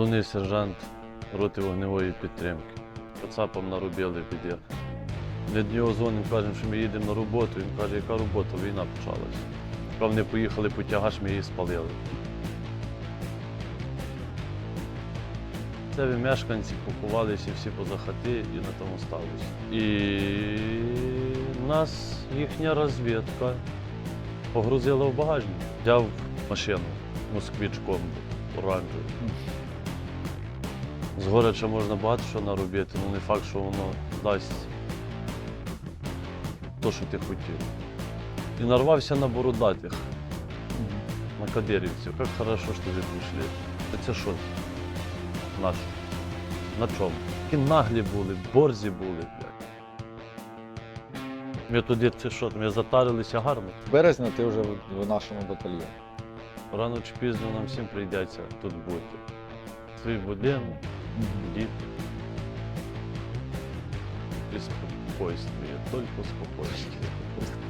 Старший сержант роти вогневої підтримки. Кацапом нарубили під'їхав. Від нього дзвонимо, кажемо, що ми їдемо на роботу. Він каже, яка робота? Війна почалася. Вони поїхали по тягаш, ми її спалили. Це мешканці поховалися всі поза хати і на тому сталося. І нас їхня розвідка погрузила в багажник. Взяв машину москвич комбо оранжеву. З горяча можна багато що наробити, але не факт, що воно дасть то, що ти хотів. І нарвався на бородатих, на кадирівців. Як хорошо, що ви прийшли. Це що? Наш. На чому? Такі наглі були, борзі були. блядь. Ми туди це що, ми затарилися гарно. Березня ти вже в, в нашому батальйоні. Рано чи пізно нам всім прийдеться тут бути. Свій будинок, діти. Беспокойствие, только спокойствие.